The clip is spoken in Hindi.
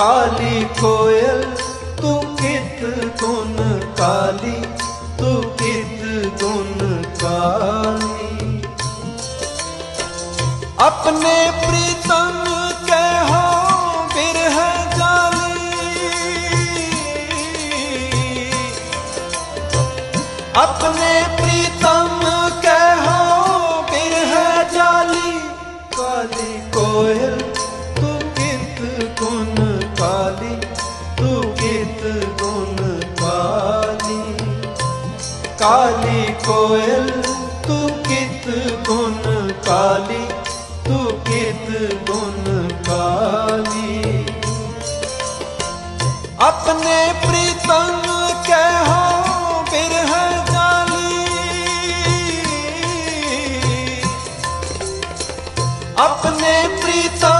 काली कोयल, तू कित गुण काली, तू कित गुण काली। अपने प्रीतम के अपने प्रीतम वाली तू गीत गुण वाली काली कोयल, तू गीत गुण काली तू गीत गुण काली अपने प्रीतम कहो, फिर है जाली। अपने प्रीतम